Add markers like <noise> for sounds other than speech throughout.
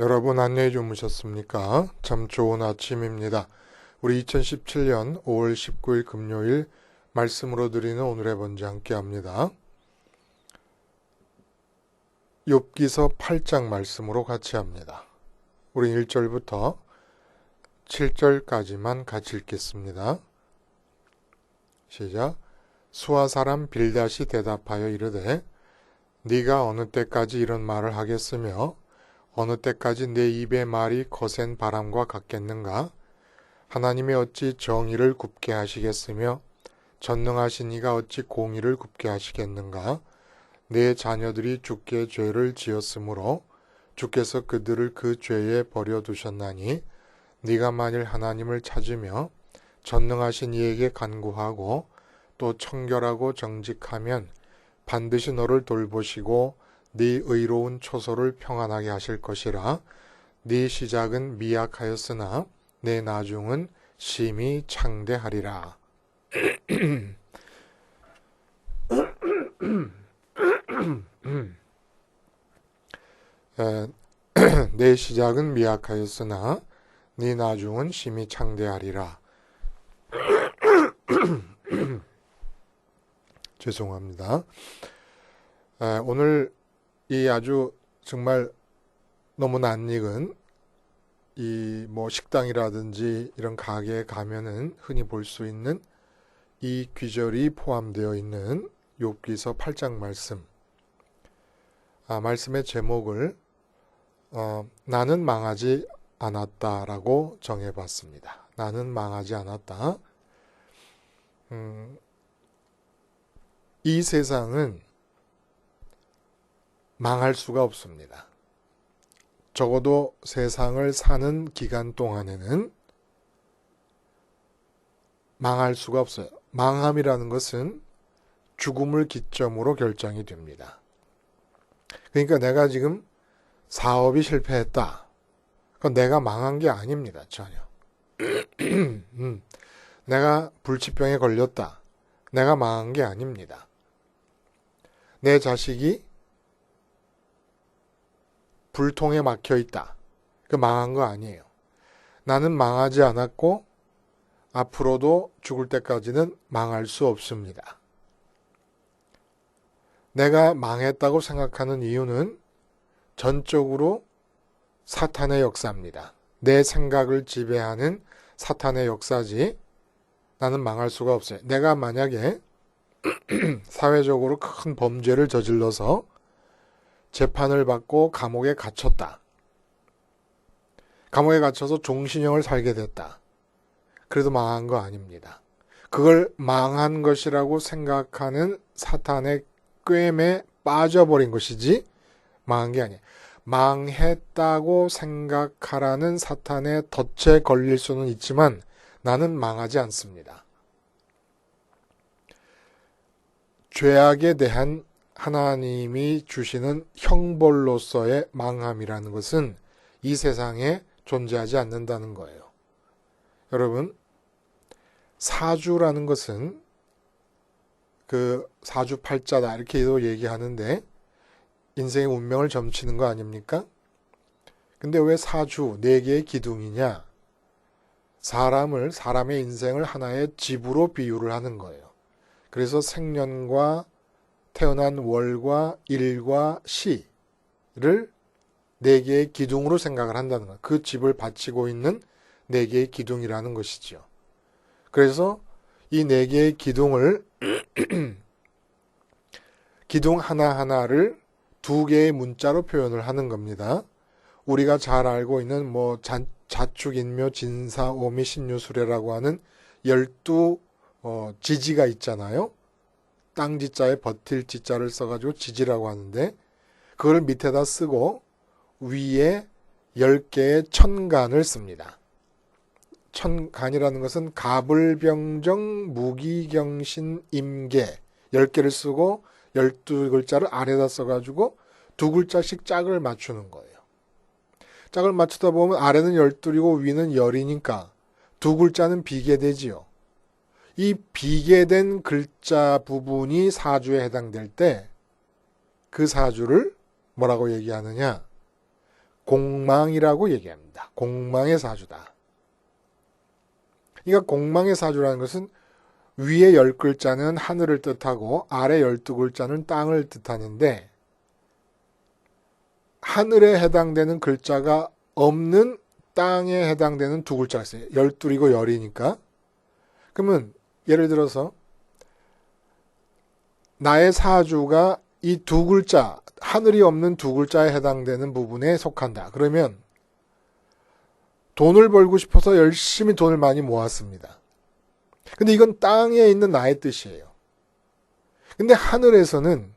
여러분 안녕히 주무셨습니까? 참 좋은 아침입니다. 우리 2017년 5월 19일 금요일 말씀으로 드리는 오늘의 번제 함께 합니다. 욥기서 8장 말씀으로 같이 합니다. 우리 1절부터 7절까지만 같이 읽겠습니다. 시작. 수아 사람 빌닷이 대답하여 이르되 네가 어느 때까지 이런 말을 하겠으며 어느 때까지 내 입의 말이 거센 바람과 같겠는가? 하나님이 어찌 정의를 굽게 하시겠으며 전능하신 이가 어찌 공의를 굽게 하시겠는가? 내 자녀들이 주께 죄를 지었으므로 주께서 그들을 그 죄에 버려 두셨나니 네가 만일 하나님을 찾으며 전능하신 이에게 간구하고 또 청결하고 정직하면 반드시 너를 돌보시고 네 의로운 초소를 평안하게 하실 것이라 네 시작은 미약하였으나 내 나중은 심히 창대하리라. 내 <clears throat> 시작은 미약하였으나 네 나중은 심히 창대하리라. <clears throat> 죄송합니다. 오늘 이 아주 정말 너무 낯익은 이 뭐 식당이라든지 이런 가게에 가면은 흔히 볼 수 있는 이 귀절이 포함되어 있는 욥기서 8장 말씀. 아, 말씀의 제목을 어, 나는 망하지 않았다라고 정해봤습니다. 나는 망하지 않았다. 음, 이 세상은 망할 수가 없습니다. 적어도 세상을 사는 기간 동안에는 망할 수가 없어요. 망함이라는 것은 죽음을 기점으로 결정이 됩니다. 그러니까 내가 지금 사업이 실패했다. 그건 내가 망한 게 아닙니다. 전혀. <clears throat> 음. 내가 불치병에 걸렸다. 내가 망한 게 아닙니다. 내 자식이 불통에 막혀 있다. 그 망한 거 아니에요. 나는 망하지 않았고 앞으로도 죽을 때까지는 망할 수 없습니다. 내가 망했다고 생각하는 이유는 전적으로 사탄의 역사입니다. 내 생각을 지배하는 사탄의 역사지 나는 망할 수가 없어요. 내가 만약에 <clears throat> 사회적으로 큰 범죄를 저질러서 재판을 받고 감옥에 갇혔다. 감옥에 갇혀서 종신형을 살게 됐다. 그래도 망한 거 아닙니다. 그걸 망한 것이라고 생각하는 사탄의 꿰매 빠져버린 것이지 망한 게 아니야. 망했다고 생각하라는 사탄의 덫에 걸릴 수는 있지만 나는 망하지 않습니다. 죄악에 대한 하나님이 주시는 형벌로서의 망함이라는 것은 이 세상에 존재하지 않는다는 거예요. 여러분, 사주라는 것은 그 사주팔자다 이렇게도 얘기하는데 인생의 운명을 점치는 거 아닙니까? 근데 왜 사주 네 개의 기둥이냐? 사람을 사람의 인생을 하나의 집으로 비유를 하는 거예요. 그래서 생년과 태어난 월과 일과 시를 네 개의 기둥으로 생각을 한다는 거예요. 그 집을 바치고 있는 네 개의 기둥이라는 것이지요. 그래서 이 네 개의 기둥을 <clears throat> 기둥 하나하나를 두 개의 문자로 표현을 하는 겁니다. 우리가 잘 알고 있는 뭐 자, 자축, 인묘, 진사, 오미, 신유수레라고 하는 열두 어, 지지가 있잖아요. 땅 지자에 버틸 지자를 써가지고 지지라고 하는데 그걸 밑에다 쓰고 위에 10개의 천간을 씁니다. 천간이라는 것은 가불병정 무기경신 임계 10개를 쓰고 12글자를 아래다 써가지고 두 글자씩 짝을 맞추는 거예요. 짝을 맞추다 보면 아래는 12이고 위는 열이니까 두 글자는 비게 되지요. 이 비계된 글자 부분이 사주에 해당될 때 그 사주를 뭐라고 얘기하느냐? 공망이라고 얘기합니다. 공망의 사주다. 그러니까 공망의 사주라는 것은 위에 열 글자는 하늘을 뜻하고 아래 열두 글자는 땅을 뜻하는데 하늘에 해당되는 글자가 없는 땅에 해당되는 두 글자가 있어요. 열둘이고 열이니까. 그러면 예를 들어서 나의 사주가 이 두 글자, 하늘이 없는 두 글자에 해당되는 부분에 속한다. 그러면 돈을 벌고 싶어서 열심히 돈을 많이 모았습니다. 근데 이건 땅에 있는 나의 뜻이에요. 근데 하늘에서는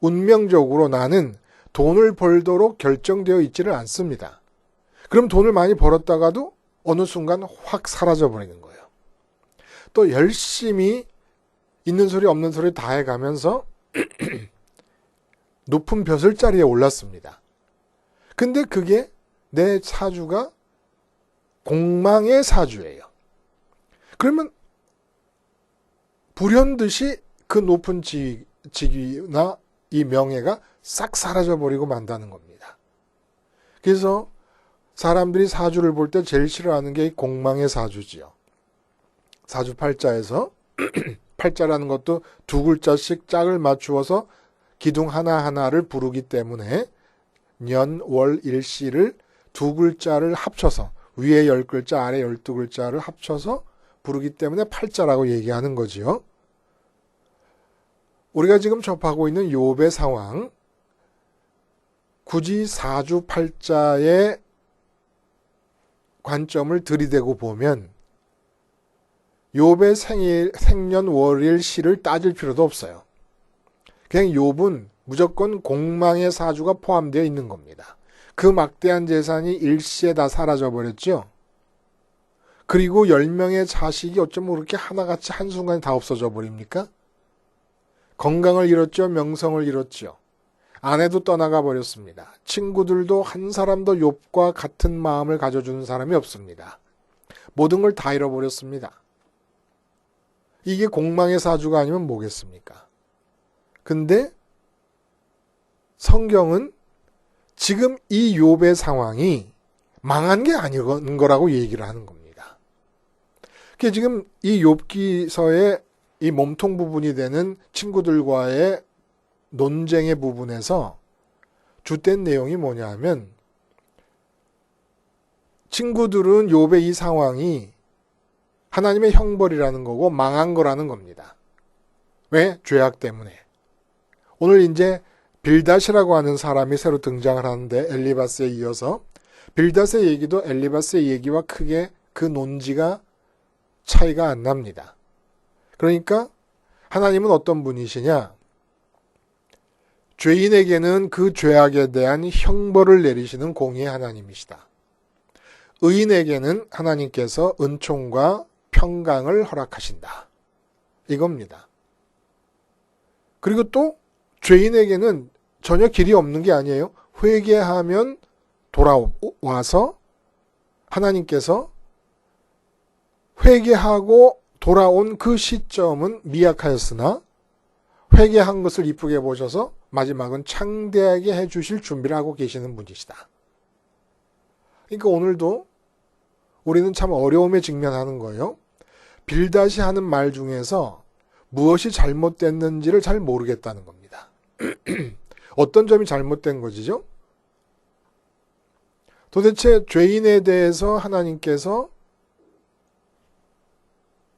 운명적으로 나는 돈을 벌도록 결정되어 있지를 않습니다. 그럼 돈을 많이 벌었다가도 어느 순간 확 사라져 버리는 거예요. 또 열심히 있는 소리 없는 소리 다 해가면서 <clears throat> 높은 벼슬자리에 올랐습니다. 근데 그게 내 사주가 공망의 사주예요. 그러면 불현듯이 그 높은 직, 직위나 이 명예가 싹 사라져 버리고 만다는 겁니다. 그래서 사람들이 사주를 볼 때 제일 싫어하는 게 공망의 사주지요. 사주 팔자에서 <clears throat> 팔자라는 것도 두 글자씩 짝을 맞추어서 기둥 하나하나를 부르기 때문에 년, 월, 일시를 두 글자를 합쳐서 위에 열 글자, 아래 열두 글자를 합쳐서 부르기 때문에 팔자라고 얘기하는 거지요. 우리가 지금 접하고 있는 욥의 상황, 굳이 사주 팔자의 관점을 들이대고 보면 욥의 생일, 생년 월일 시를 따질 필요도 없어요. 그냥 욥은 무조건 공망의 사주가 포함되어 있는 겁니다. 그 막대한 재산이 일시에 다 사라져 버렸죠. 그리고 10명의 자식이 어쩌면 그렇게 하나같이 한순간에 다 없어져 버립니까? 건강을 잃었죠. 명성을 잃었죠. 아내도 떠나가 버렸습니다. 친구들도 한 사람도 욥과 같은 마음을 가져주는 사람이 없습니다. 모든 걸 다 잃어버렸습니다. 이게 공망의 사주가 아니면 뭐겠습니까? 근데 성경은 지금 이 욥의 상황이 망한 게 아닌 거라고 얘기를 하는 겁니다. 그 지금 이 욥기서의 이 몸통 부분이 되는 친구들과의 논쟁의 부분에서 주된 내용이 뭐냐 하면 친구들은 욥의 이 상황이 하나님의 형벌이라는 거고 망한 거라는 겁니다. 왜? 죄악 때문에. 오늘 이제 빌닷이라고 하는 사람이 새로 등장을 하는데 엘리바스에 이어서 빌닷의 얘기도 엘리바스의 얘기와 크게 그 논지가 차이가 안 납니다. 그러니까 하나님은 어떤 분이시냐? 죄인에게는 그 죄악에 대한 형벌을 내리시는 공의의 하나님이시다. 의인에게는 하나님께서 은총과 평강을 허락하신다. 이겁니다. 그리고 또 죄인에게는 전혀 길이 없는 게 아니에요. 회개하면 돌아와서 하나님께서 회개하고 돌아온 그 시점은 미약하였으나 회개한 것을 이쁘게 보셔서 마지막은 창대하게 해주실 준비를 하고 계시는 분이시다. 그러니까 오늘도 우리는 참 어려움에 직면하는 거예요. 빌다시 하는 말 중에서 무엇이 잘못됐는지를 잘 모르겠다는 겁니다. <clears throat> 어떤 점이 잘못된 것이죠? 도대체 죄인에 대해서 하나님께서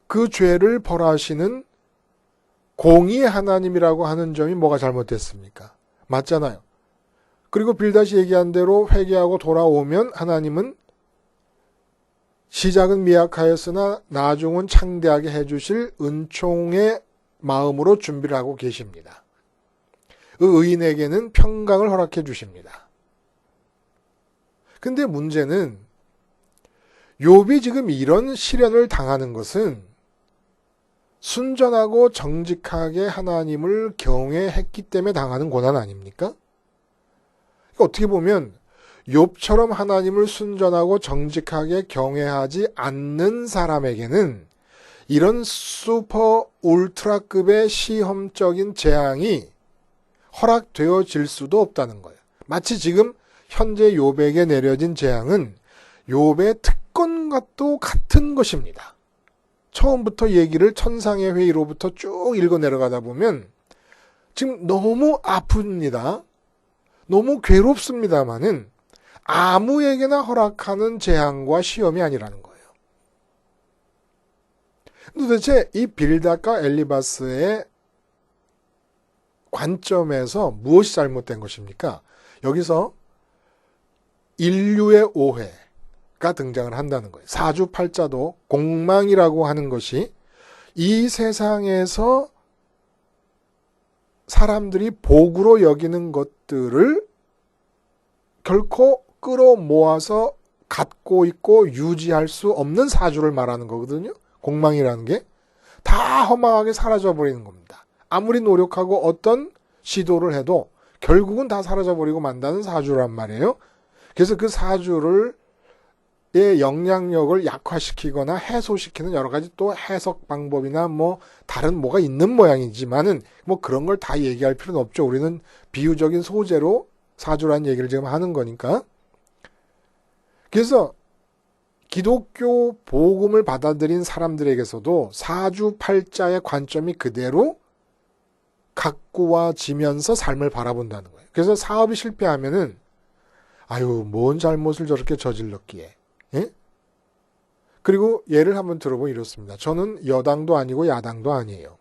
그 죄를 벌하시는 공의의 하나님이라고 하는 점이 뭐가 잘못됐습니까? 맞잖아요. 그리고 빌다시 얘기한 대로 회개하고 돌아오면 하나님은 시작은 미약하였으나 나중은 창대하게 해주실 은총의 마음으로 준비를 하고 계십니다. 그 의인에게는 평강을 허락해 주십니다. 근데 문제는 욥이 지금 이런 시련을 당하는 것은 순전하고 정직하게 하나님을 경외했기 때문에 당하는 고난 아닙니까? 그러니까 어떻게 보면 욥처럼 하나님을 순전하고 정직하게 경외하지 않는 사람에게는 이런 슈퍼 울트라급의 시험적인 재앙이 허락되어질 수도 없다는 거예요. 마치 지금 현재 요백에 내려진 재앙은 요배 특권과 또 같은 것입니다. 처음부터 얘기를 천상의 회의로부터 쭉 읽어 내려가다 보면 지금 너무 아픕니다. 너무 괴롭습니다만은 아무에게나 허락하는 재앙과 시험이 아니라는 거예요. 도대체 이 빌닷과 엘리바스의 관점에서 무엇이 잘못된 것입니까? 여기서 인류의 오해가 등장을 한다는 거예요. 사주팔자도 공망이라고 하는 것이 이 세상에서 사람들이 복으로 여기는 것들을 결코 끌어모아서 갖고 있고 유지할 수 없는 사주를 말하는 거거든요. 공망이라는 게 다 허망하게 사라져 버리는 겁니다. 아무리 노력하고 어떤 시도를 해도 결국은 다 사라져 버리고 만다는 사주란 말이에요. 그래서 그 사주를 의 영향력을 약화시키거나 해소시키는 여러 가지 또 해석 방법이나 뭐 다른 뭐가 있는 모양이지만은 뭐 그런 걸 다 얘기할 필요는 없죠. 우리는 비유적인 소재로 사주라는 얘기를 지금 하는 거니까. 그래서 기독교 복음을 받아들인 사람들에게서도 사주팔자의 관점이 그대로 가꾸어지면서 삶을 바라본다는 거예요. 그래서 사업이 실패하면은 아유 뭔 잘못을 저렇게 저질렀기에 예? 그리고 예를 한번 들어보면 이렇습니다. 저는 여당도 아니고 야당도 아니에요.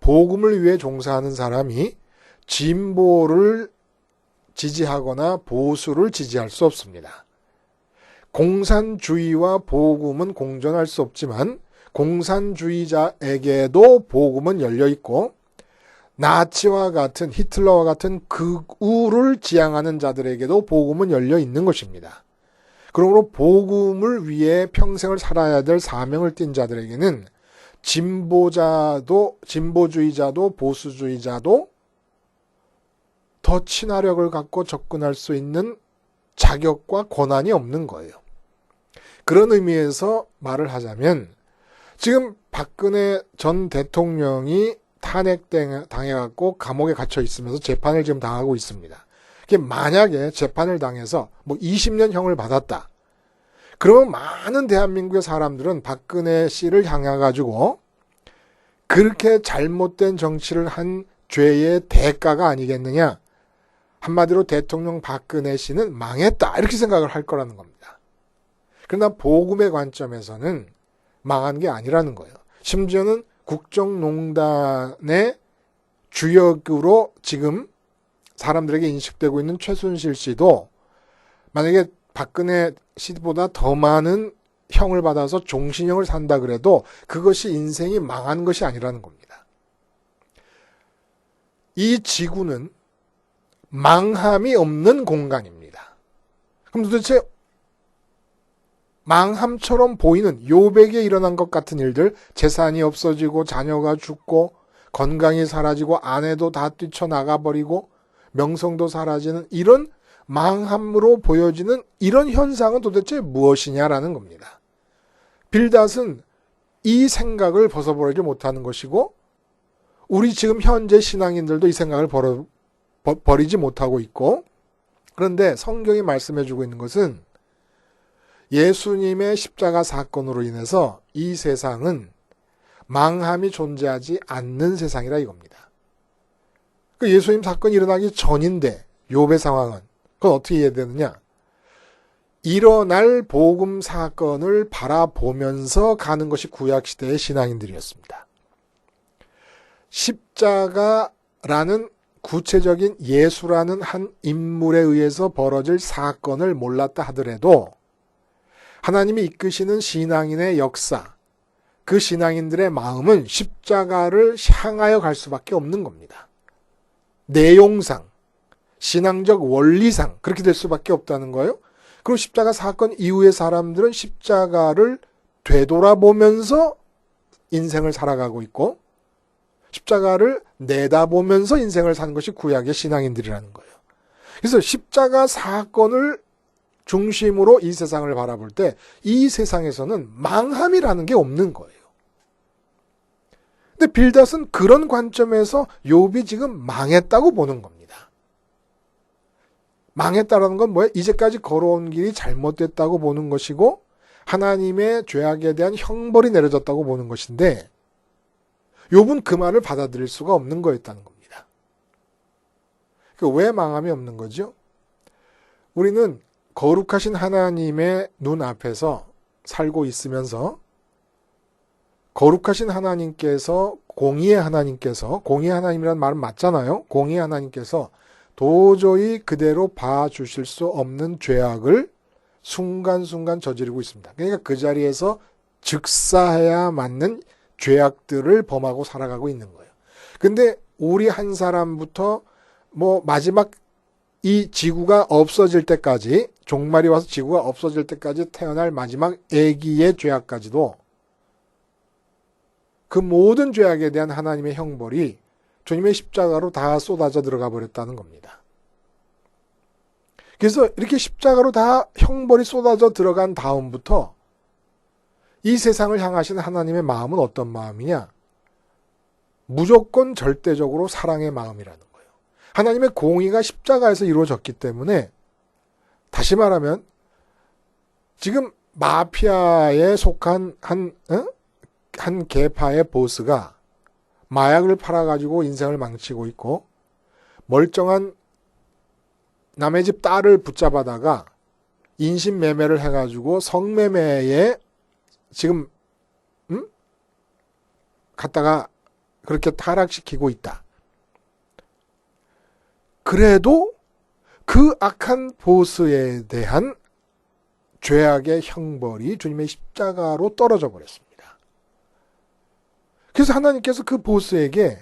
복음을 위해 종사하는 사람이 진보를 지지하거나 보수를 지지할 수 없습니다. 공산주의와 복음은 공존할 수 없지만 공산주의자에게도 복음은 열려 있고 나치와 같은 히틀러와 같은 극우를 지향하는 자들에게도 복음은 열려 있는 것입니다. 그러므로 복음을 위해 평생을 살아야 될 사명을 띈 자들에게는 진보자도 진보주의자도 보수주의자도 더 친화력을 갖고 접근할 수 있는 자격과 권한이 없는 거예요. 그런 의미에서 말을 하자면 지금 박근혜 전 대통령이 탄핵당해갖고 감옥에 갇혀 있으면서 재판을 지금 당하고 있습니다. 만약에 재판을 당해서 뭐 20년 형을 받았다. 그러면 많은 대한민국의 사람들은 박근혜 씨를 향해가지고 그렇게 잘못된 정치를 한 죄의 대가가 아니겠느냐. 한마디로 대통령 박근혜 씨는 망했다. 이렇게 생각을 할 거라는 겁니다. 그러나 복음의 관점에서는 망한 게 아니라는 거예요. 심지어는 국정농단의 주역으로 지금 사람들에게 인식되고 있는 최순실 씨도 만약에 박근혜 씨보다 더 많은 형을 받아서 종신형을 산다 그래도 그것이 인생이 망한 것이 아니라는 겁니다. 이 지구는 망함이 없는 공간입니다. 그럼 도대체 망함처럼 보이는 요백에 일어난 것 같은 일들, 재산이 없어지고 자녀가 죽고 건강이 사라지고 아내도 다 뛰쳐나가 버리고 명성도 사라지는 이런 망함으로 보여지는 이런 현상은 도대체 무엇이냐라는 겁니다. 빌닷은 이 생각을 벗어버리지 못하는 것이고 우리 지금 현재 신앙인들도 이 생각을 버리지 못하고 있고 그런데 성경이 말씀해 주고 있는 것은 예수님의 십자가 사건으로 인해서 이 세상은 망함이 존재하지 않는 세상이라 이겁니다. 그 예수님 사건이 일어나기 전인데 욥의 상황은 그건 어떻게 이해해야 되느냐? 일어날 복음 사건을 바라보면서 가는 것이 구약 시대의 신앙인들이었습니다. 십자가라는 구체적인 예수라는 한 인물에 의해서 벌어질 사건을 몰랐다 하더라도 하나님이 이끄시는 신앙인의 역사, 그 신앙인들의 마음은 십자가를 향하여 갈 수밖에 없는 겁니다. 내용상, 신앙적 원리상 그렇게 될 수밖에 없다는 거예요. 그리고 십자가 사건 이후의 사람들은 십자가를 되돌아보면서 인생을 살아가고 있고 십자가를 내다보면서 인생을 산 것이 구약의 신앙인들이라는 거예요. 그래서 십자가 사건을 중심으로 이 세상을 바라볼 때 이 세상에서는 망함이라는 게 없는 거예요. 근데 빌닷은 그런 관점에서 욥이 지금 망했다고 보는 겁니다. 망했다라는 건 뭐예요? 이제까지 걸어온 길이 잘못됐다고 보는 것이고 하나님의 죄악에 대한 형벌이 내려졌다고 보는 것인데 욥은 그 말을 받아들일 수가 없는 거였다는 겁니다. 그왜 망함이 없는 거죠? 우리는 거룩하신 하나님의 눈 앞에서 살고 있으면서 거룩하신 하나님께서 공의의 하나님께서 공의의 하나님이라는 말은 맞잖아요. 공의의 하나님께서 도저히 그대로 봐주실 수 없는 죄악을 순간순간 저지르고 있습니다. 그러니까 그 자리에서 즉사해야 맞는 죄악들을 범하고 살아가고 있는 거예요. 근데 우리 한 사람부터 뭐 마지막 이 지구가 없어질 때까지 종말이 와서 지구가 없어질 때까지 태어날 마지막 아기의 죄악까지도 그 모든 죄악에 대한 하나님의 형벌이 주님의 십자가로 다 쏟아져 들어가 버렸다는 겁니다. 그래서 이렇게 십자가로 다 형벌이 쏟아져 들어간 다음부터 이 세상을 향하신 하나님의 마음은 어떤 마음이냐? 무조건 절대적으로 사랑의 마음이라는 거예요. 하나님의 공의가 십자가에서 이루어졌기 때문에 다시 말하면 지금 마피아에 속한 한, 어? 한 계파의 보스가 마약을 팔아가지고 인생을 망치고 있고 멀쩡한 남의 집 딸을 붙잡아다가 인신매매를 해가지고 성매매에 지금 음? 갖다가 그렇게 타락시키고 있다. 그래도 그 악한 보스에 대한 죄악의 형벌이 주님의 십자가로 떨어져 버렸습니다. 그래서 하나님께서 그 보스에게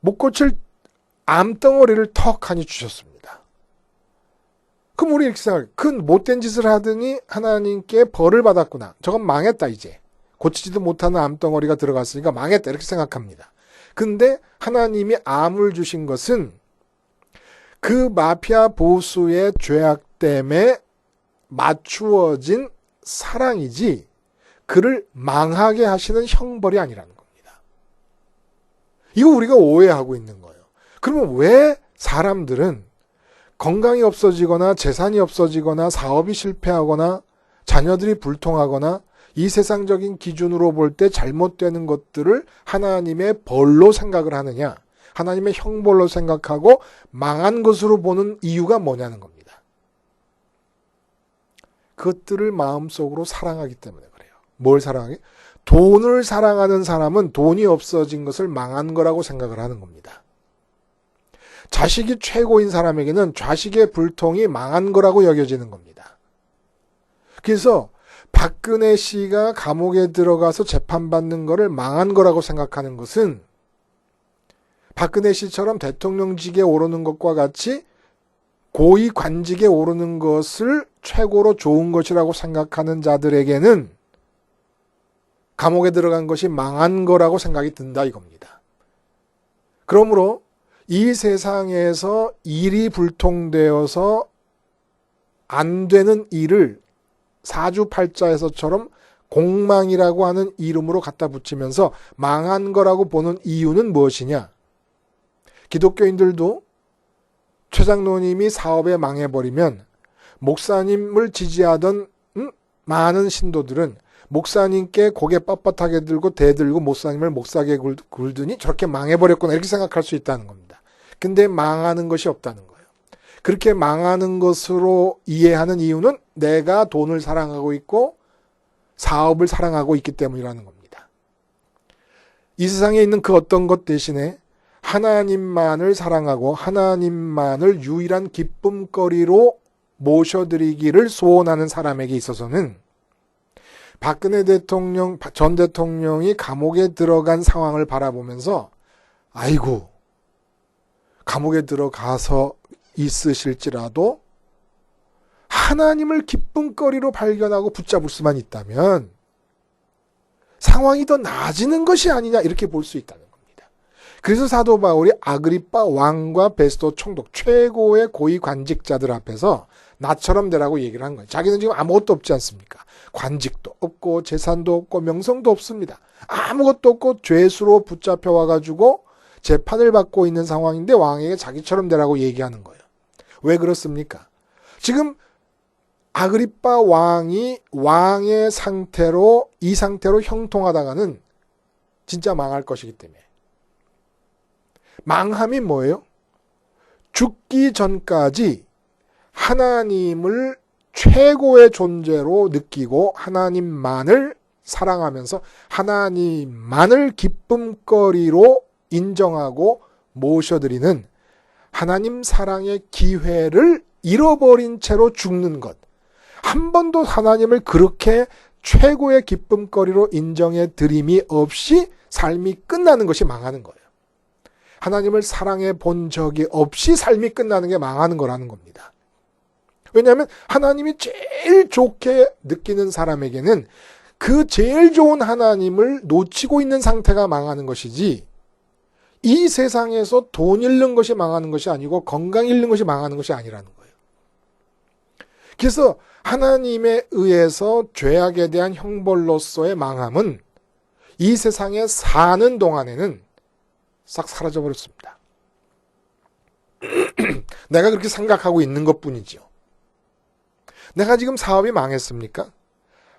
못 고칠 암덩어리를 턱하니 주셨습니다. 그럼 우리 이렇게 생각해. 큰 못된 짓을 하더니 하나님께 벌을 받았구나. 저건 망했다, 이제. 고치지도 못하는 암덩어리가 들어갔으니까 망했다. 이렇게 생각합니다. 근데 하나님이 암을 주신 것은 그 마피아 보수의 죄악 때문에 맞추어진 사랑이지 그를 망하게 하시는 형벌이 아니라는 겁니다. 이거 우리가 오해하고 있는 거예요. 그러면 왜 사람들은 건강이 없어지거나 재산이 없어지거나 사업이 실패하거나 자녀들이 불통하거나 이 세상적인 기준으로 볼 때 잘못되는 것들을 하나님의 벌로 생각을 하느냐, 하나님의 형벌로 생각하고 망한 것으로 보는 이유가 뭐냐는 겁니다. 그것들을 마음속으로 사랑하기 때문에 그래요. 뭘 사랑하게? 돈을 사랑하는 사람은 돈이 없어진 것을 망한 거라고 생각을 하는 겁니다. 자식이 최고인 사람에게는 자식의 불통이 망한 거라고 여겨지는 겁니다. 그래서 박근혜 씨가 감옥에 들어가서 재판받는 거를 망한 거라고 생각하는 것은 박근혜 씨처럼 대통령직에 오르는 것과 같이 고위 관직에 오르는 것을 최고로 좋은 것이라고 생각하는 자들에게는 감옥에 들어간 것이 망한 거라고 생각이 든다 이겁니다. 그러므로 이 세상에서 일이 불통되어서 안 되는 일을 사주팔자에서처럼 공망이라고 하는 이름으로 갖다 붙이면서 망한 거라고 보는 이유는 무엇이냐? 기독교인들도 최장로님이 사업에 망해버리면 목사님을 지지하던 음? 많은 신도들은 목사님께 고개 빳빳하게 들고 대들고 목사님을 목사게 굴더니 저렇게 망해버렸구나 이렇게 생각할 수 있다는 겁니다. 근데 망하는 것이 없다는 거예요. 그렇게 망하는 것으로 이해하는 이유는 내가 돈을 사랑하고 있고 사업을 사랑하고 있기 때문이라는 겁니다. 이 세상에 있는 그 어떤 것 대신에 하나님만을 사랑하고 하나님만을 유일한 기쁨거리로 모셔드리기를 소원하는 사람에게 있어서는 박근혜 대통령, 전 대통령이 감옥에 들어간 상황을 바라보면서 아이고, 감옥에 들어가서 있으실지라도 하나님을 기쁨거리로 발견하고 붙잡을 수만 있다면 상황이 더 나아지는 것이 아니냐 이렇게 볼 수 있다는 겁니다. 그래서 사도 바울이 아그리빠 왕과 베스도 총독 최고의 고위 관직자들 앞에서 나처럼 되라고 얘기를 한 거예요. 자기는 지금 아무것도 없지 않습니까? 관직도 없고 재산도 없고 명성도 없습니다. 아무것도 없고 죄수로 붙잡혀 와가지고 재판을 받고 있는 상황인데 왕에게 자기처럼 되라고 얘기하는 거예요. 왜 그렇습니까? 지금 아그리빠 왕이 왕의 상태로 이 상태로 형통하다가는 진짜 망할 것이기 때문에 망함이 뭐예요? 죽기 전까지 하나님을 최고의 존재로 느끼고 하나님만을 사랑하면서 하나님만을 기쁨거리로 인정하고 모셔드리는 하나님 사랑의 기회를 잃어버린 채로 죽는 것. 한 번도 하나님을 그렇게 최고의 기쁨거리로 인정해 드림이 없이 삶이 끝나는 것이 망하는 거예요. 하나님을 사랑해 본 적이 없이 삶이 끝나는 게 망하는 거라는 겁니다. 왜냐하면 하나님이 제일 좋게 느끼는 사람에게는 그 제일 좋은 하나님을 놓치고 있는 상태가 망하는 것이지 이 세상에서 돈 잃는 것이 망하는 것이 아니고 건강 잃는 것이 망하는 것이 아니라는 거예요. 그래서 하나님에 의해서 죄악에 대한 형벌로서의 망함은 이 세상에 사는 동안에는 싹 사라져 버렸습니다. <clears throat> 내가 그렇게 생각하고 있는 것 뿐이지요. 내가 지금 사업이 망했습니까?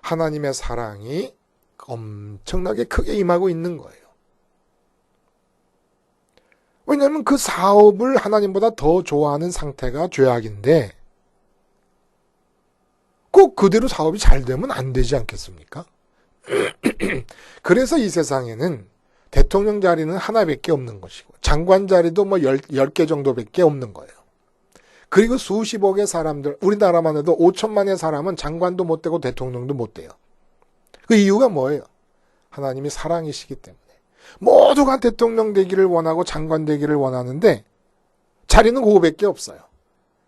하나님의 사랑이 엄청나게 크게 임하고 있는 거예요. 왜냐하면 그 사업을 하나님보다 더 좋아하는 상태가 죄악인데 꼭 그대로 사업이 잘 되면 안 되지 않겠습니까? <clears throat> 그래서 이 세상에는 대통령 자리는 하나밖에 없는 것이고 장관 자리도 뭐 10 개 정도밖에 없는 거예요. 그리고 수십억의 사람들, 우리나라만 해도 5천만의 사람은 장관도 못 되고 대통령도 못 돼요. 그 이유가 뭐예요? 하나님이 사랑이시기 때문에. 모두가 대통령 되기를 원하고 장관 되기를 원하는데 자리는 그거밖에 없어요.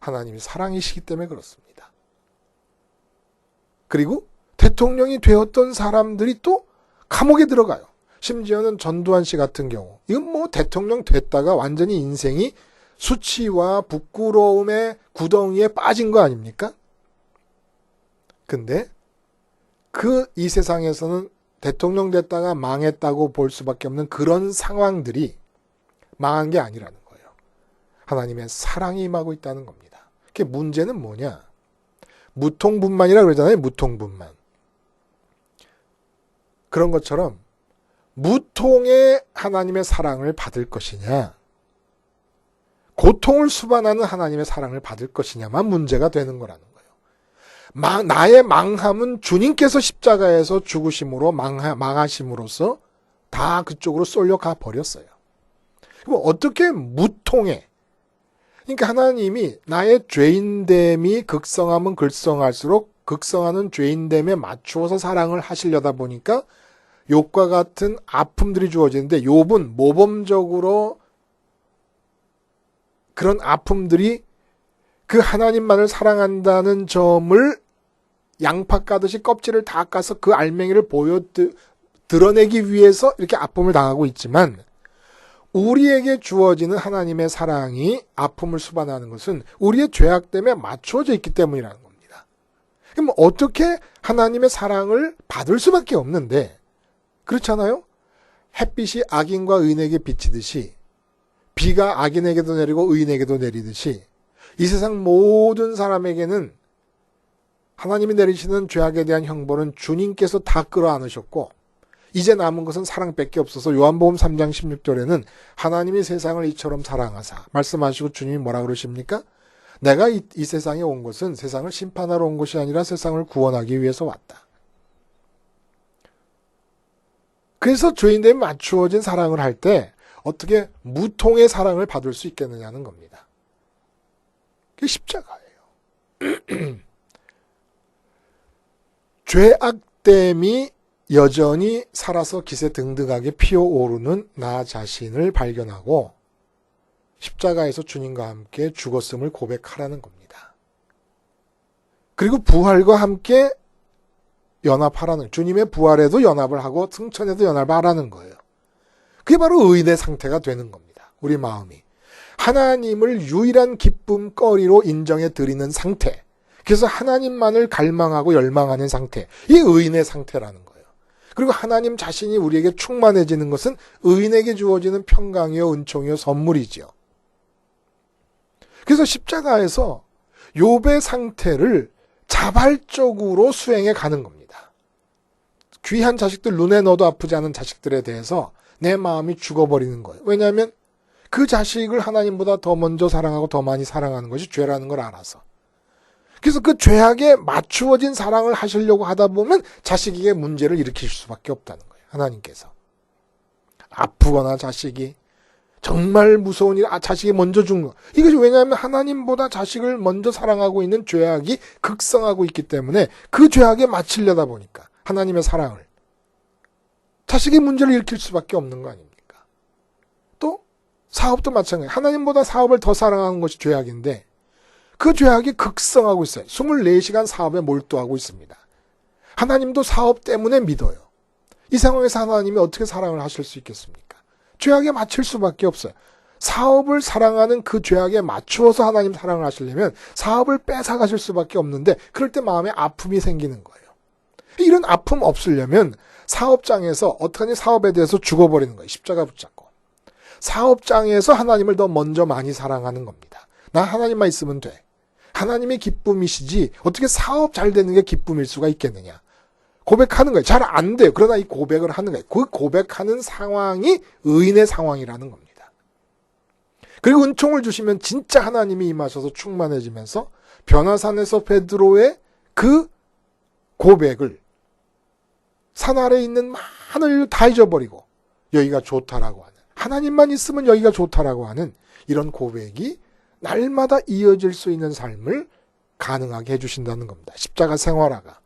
하나님이 사랑이시기 때문에 그렇습니다. 그리고 대통령이 되었던 사람들이 또 감옥에 들어가요. 심지어는 전두환 씨 같은 경우. 이건 뭐 대통령 됐다가 완전히 인생이 수치와 부끄러움의 구덩이에 빠진 거 아닙니까? 근데 그 이 세상에서는 대통령 됐다가 망했다고 볼 수밖에 없는 그런 상황들이 망한 게 아니라는 거예요. 하나님의 사랑이 임하고 있다는 겁니다. 그 문제는 뭐냐? 무통분만이라 그러잖아요. 무통분만. 그런 것처럼 무통의 하나님의 사랑을 받을 것이냐, 고통을 수반하는 하나님의 사랑을 받을 것이냐만 문제가 되는 거라는 거예요. 망, 나의 망함은 주님께서 십자가에서 죽으심으로 망하, 망하심으로써 다 그쪽으로 쏠려가 버렸어요. 그럼 어떻게 무통해? 그러니까 하나님이 나의 죄인됨이 극성하면 극성할수록 극성하는 죄인됨에 맞추어서 사랑을 하시려다 보니까 욕과 같은 아픔들이 주어지는데 욥은 모범적으로 그런 아픔들이 그 하나님만을 사랑한다는 점을 양파 까듯이 껍질을 다 까서 그 알맹이를 보여 드러내기 위해서 이렇게 아픔을 당하고 있지만 우리에게 주어지는 하나님의 사랑이 아픔을 수반하는 것은 우리의 죄악 때문에 맞추어져 있기 때문이라는 겁니다. 그럼 어떻게 하나님의 사랑을 받을 수밖에 없는데 그렇잖아요? 햇빛이 악인과 의인에게 비치듯이 비가 악인에게도 내리고 의인에게도 내리듯이 이 세상 모든 사람에게는 하나님이 내리시는 죄악에 대한 형벌은 주님께서 다 끌어안으셨고 이제 남은 것은 사랑밖에 없어서 요한복음 3장 16절에는 하나님이 세상을 이처럼 사랑하사 말씀하시고 주님이 뭐라 그러십니까? 내가 이, 이 세상에 온 것은 세상을 심판하러 온 것이 아니라 세상을 구원하기 위해서 왔다. 그래서 죄인들이 맞추어진 사랑을 할 때 어떻게 무통의 사랑을 받을 수 있겠느냐는 겁니다. 그게 십자가예요. <clears throat> 죄악됨이 여전히 살아서 기세 등등하게 피어오르는 나 자신을 발견하고 십자가에서 주님과 함께 죽었음을 고백하라는 겁니다. 그리고 부활과 함께 연합하라는 주님의 부활에도 연합을 하고 승천에도 연합을 하라는 거예요. 그게 바로 의인의 상태가 되는 겁니다. 우리 마음이 하나님을 유일한 기쁨거리로 인정해 드리는 상태. 그래서 하나님만을 갈망하고 열망하는 상태. 이 의인의 상태라는 거예요. 그리고 하나님 자신이 우리에게 충만해지는 것은 의인에게 주어지는 평강이요 은총이요 선물이지요. 그래서 십자가에서 욥의 상태를 자발적으로 수행해 가는 겁니다. 귀한 자식들 눈에 넣어도 아프지 않은 자식들에 대해서 내 마음이 죽어버리는 거예요. 왜냐하면 그 자식을 하나님보다 더 먼저 사랑하고 더 많이 사랑하는 것이 죄라는 걸 알아서. 그래서 그 죄악에 맞추어진 사랑을 하시려고 하다 보면 자식에게 문제를 일으킬 수밖에 없다는 거예요. 하나님께서. 아프거나 자식이 정말 무서운 일, 아, 자식이 먼저 죽는 거. 이것이 왜냐하면 하나님보다 자식을 먼저 사랑하고 있는 죄악이 극성하고 있기 때문에 그 죄악에 맞추려다 보니까 하나님의 사랑을 자식의 문제를 일으킬 수밖에 없는 거 아닙니까? 또 사업도 마찬가지. 하나님보다 사업을 더 사랑하는 것이 죄악인데 그 죄악이 극성하고 있어요. 24시간 사업에 몰두하고 있습니다. 하나님도 사업 때문에 믿어요. 이 상황에서 하나님이 어떻게 사랑을 하실 수 있겠습니까? 죄악에 맞출 수밖에 없어요. 사업을 사랑하는 그 죄악에 맞추어서 하나님 사랑을 하시려면 사업을 뺏어가실 수밖에 없는데 그럴 때 마음에 아픔이 생기는 거예요. 이런 아픔 없으려면 사업장에서 어떡하니 사업에 대해서 죽어버리는 거예요. 십자가 붙잡고. 사업장에서 하나님을 더 먼저 많이 사랑하는 겁니다. 나 하나님만 있으면 돼. 하나님의 기쁨이시지 어떻게 사업 잘 되는 게 기쁨일 수가 있겠느냐. 고백하는 거예요. 잘 안 돼요. 그러나 이 고백을 하는 거예요. 그 고백하는 상황이 의인의 상황이라는 겁니다. 그리고 은총을 주시면 진짜 하나님이 임하셔서 충만해지면서 변화산에서 베드로의 그 고백을 산 아래에 있는 많은 일다 잊어버리고 여기가 좋다라고 하는 하나님만 있으면 여기가 좋다라고 하는 이런 고백이 날마다 이어질 수 있는 삶을 가능하게 해주신다는 겁니다. 십자가 생활화가.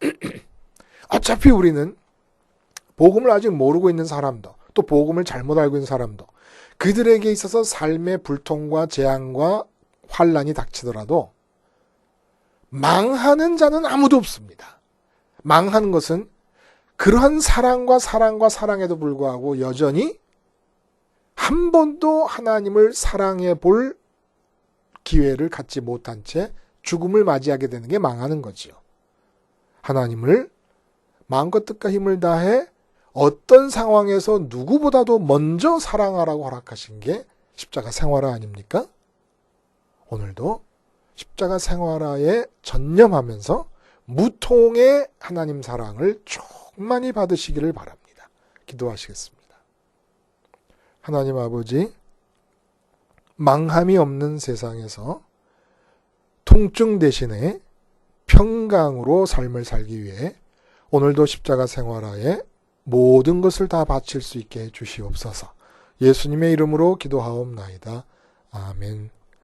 <clears throat> 어차피 우리는 복음을 아직 모르고 있는 사람도 또 복음을 잘못 알고 있는 사람도 그들에게 있어서 삶의 불통과 재앙과 환란이 닥치더라도 망하는 자는 아무도 없습니다. 망하는 것은 그러한 사랑과 사랑과 사랑에도 불구하고 여전히 한 번도 하나님을 사랑해 볼 기회를 갖지 못한 채 죽음을 맞이하게 되는 게 망하는 거지요. 하나님을 마음껏 뜻과 힘을 다해 어떤 상황에서 누구보다도 먼저 사랑하라고 허락하신 게 십자가 생활화 아닙니까? 오늘도 십자가 생활화에 전념하면서 무통의 하나님 사랑을 충만히 받으시기를 바랍니다. 기도하시겠습니다. 하나님 아버지, 망함이 없는 세상에서 통증 대신에 평강으로 삶을 살기 위해 오늘도 십자가 생활하에 모든 것을 다 바칠 수 있게 해 주시옵소서. 예수님의 이름으로 기도하옵나이다. 아멘.